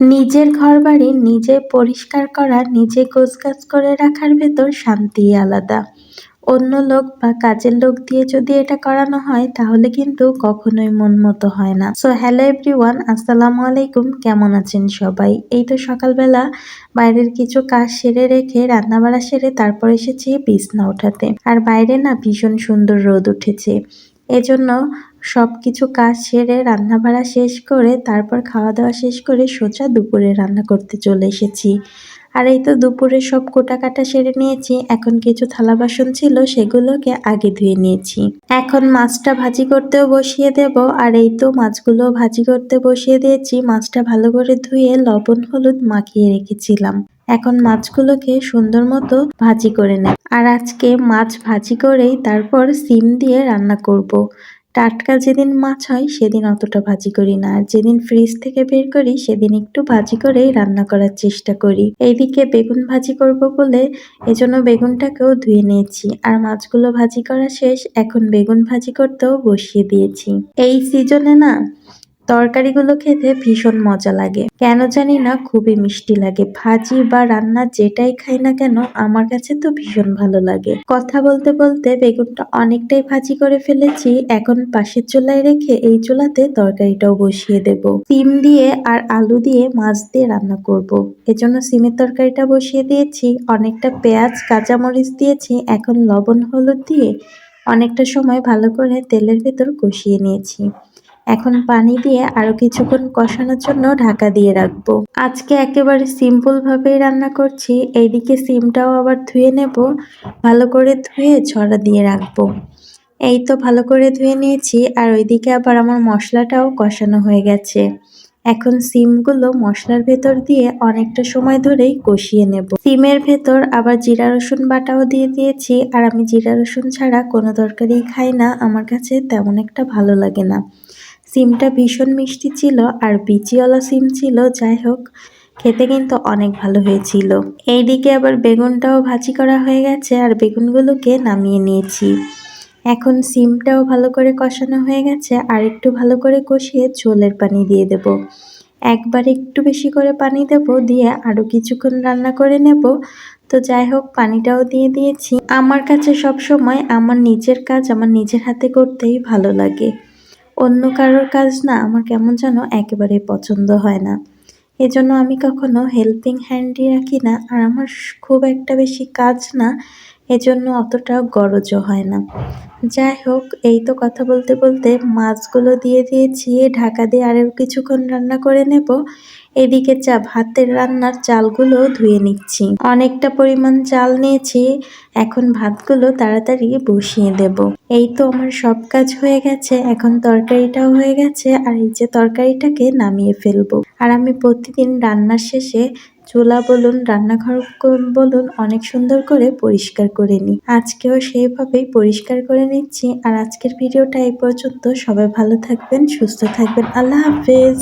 নিজের ঘরবাড়ি নিজে পরিষ্কার করা, নিজে গোছগাছ করে রাখার ভেতর শান্তিই আলাদা। অন্য লোক বা কাজের লোক দিয়ে যদি এটা করানো হয়, তাহলে কিন্তু কখনোই মন মতো হয় না। সো হ্যালো এভরিওয়ান আসসালামু আলাইকুম, কেমন আছেন সবাই? এই তো সকালবেলা, বাইরের কিছু কাজ সেরে রেখে রান্নাবাড়া সেরে তারপর এসেছি বিছনা ওঠাতে। আর বাইরে না ভীষণ সুন্দর রোদ উঠেছে। এজন্য সব কিছু কাজ সেরে রান্না বাড়া শেষ করে তারপর খাওয়া দাওয়া শেষ করে সোজা দুপুরে রান্না করতে চলে এসেছি। আর এই তো দুপুরে সব কোটা কাটা সেরে নিয়েছি, এখন কিছু থালা বাসন ছিল সেগুলোকে আগে ধুয়ে নিয়েছি। এখন মাছটা ভাজি করতেও বসিয়ে দেব, আর এই তো মাছগুলো ভাজি করতে বসিয়ে দিয়েছি, মাছটা ভালো করে ধুয়ে লবণ হলুদ মাখিয়ে রেখেছিলাম। এখন মাছগুলোকে সুন্দর মতো ভাজি করে নেয় আর আজকে মাছ ভাজি করেই তারপর সিম দিয়ে রান্না করব। টাটকা যেদিন মাছ হয়, সেদিন অতটা ভাজি করি না। আর যেদিন ফ্রিজ থেকে বের করি, সেদিন একটু ভাজি করে রান্না করার চেষ্টা করি। এইদিকে বেগুন ভাজি করব বলে এজন্য বেগুনটাকেও ধুয়ে নিয়েছি। আর মাছগুলো ভাজি করা শেষ, এখন বেগুন ভাজি করতেও বসিয়ে দিয়েছি। এই সিজনে না তরকারিগুলো খেতে ভীষণ মজা লাগে। কেন জানি না, খুবই মিষ্টি লাগে। ভাজি বা রান্না যেটাই খাই না কেন, আমার কাছে তো ভীষণ ভালো লাগে। কথা বলতে বলতে বেগুনটা অনেকটাই ভাজি করে ফেলেছি। এখন পাশের চুলায় রেখে এই চুলাতে তরকারিটাও বসিয়ে দেব। সিম দিয়ে আর আলু দিয়ে মাছ দিয়ে রান্না করব। এজন্য সিমের তরকারিটা বসিয়ে দিয়েছি। অনেকটা পেঁয়াজ, কাঁচামরিচ দিয়েছি। এখন লবণ, হলুদ দিয়ে অনেকটা সময় ভালো করে তেলের ভেতর কষিয়ে নিয়েছি। এখন পানি দিয়ে আরও কিছুক্ষণ কষানোর জন্য ঢাকা দিয়ে রাখব। আজকে একেবারে সিম্পল ভাবেই রান্না করছি। এইদিকে সিমটাও আবার ধুয়ে নেব। ভালো করে ধুয়ে ছড়া দিয়ে রাখব। এই তো ভালো করে ধুয়ে নিয়েছি। আর ওইদিকে আবার আমার মশলাটাও কষানো হয়ে গেছে। এখন সিমগুলো মশলার ভেতর দিয়ে অনেকটা সময় ধরেই কষিয়ে নেব। সিমের ভেতর আবার জিরা, রসুন বাটাও দিয়ে দিয়েছি। আর আমি জিরা, রসুন ছাড়া কোনো তরকারি খাই না। আমার কাছে তেমন একটা ভালো লাগে না। সিমটা ভীষণ মিষ্টি ছিল আর বিচিওয়ালা সিম ছিল, যাই হোক, খেতে কিন্তু অনেক ভালো হয়েছিল। এইদিকে আবার বেগুনটাও ভাজি করা হয়ে গেছে আর বেগুনগুলোকে নামিয়ে নিয়েছি। এখন সিমটাও ভালো করে কষানো হয়ে গেছে আর একটু ভালো করে কষিয়ে ঝোলের পানি দিয়ে দেব। একবার একটু বেশি করে পানি দেব, দিয়ে আরও কিছুক্ষণ রান্না করে নেব। তো যাই হোক, পানিটাও দিয়ে দিয়েছি। আমার কাছে সব সময় আমার নিজের কাজ আমার নিজের হাতে করতেই ভালো লাগে। অন্য কারোর কাজ না আমার কেমন যেন একেবারেই পছন্দ হয় না। এজন্য আমি কখনো হেল্পিং হ্যান্ডই রাখি না আর আমার খুব একটা বেশি কাজ না এজন্য অতটা গরজও হয় না। যাই হোক, এই তো কথা বলতে বলতে মাছগুলো দিয়ে দিয়েছি ঢাকা দিয়ে আরও কিছুক্ষণ রান্না করে নেব। এদিকে চা ভাতের রান্নার চালগুলো ধুয়ে নিচ্ছি। অনেকটা পরিমাণ চাল নিয়েছি, এখন ভাতগুলো তাড়াতাড়ি বসিয়ে দেব। এই তো আমার সব কাজ হয়ে গেছে, এখন তরকারিটাও হয়ে গেছে, আর এই যে তরকারিটাকে নামিয়ে ফেলব। আর আমি প্রতিদিন রান্নার শেষে চুলা বলুন, রান্নাঘর বলুন, অনেক সুন্দর করে পরিষ্কার করে নি আজকেও সেইভাবেই পরিষ্কার করে নিচ্ছি। আর আজকের ভিডিওটা এই পর্যন্ত। সবাই ভালো থাকবেন, সুস্থ থাকবেন। আল্লাহ হাফেজ।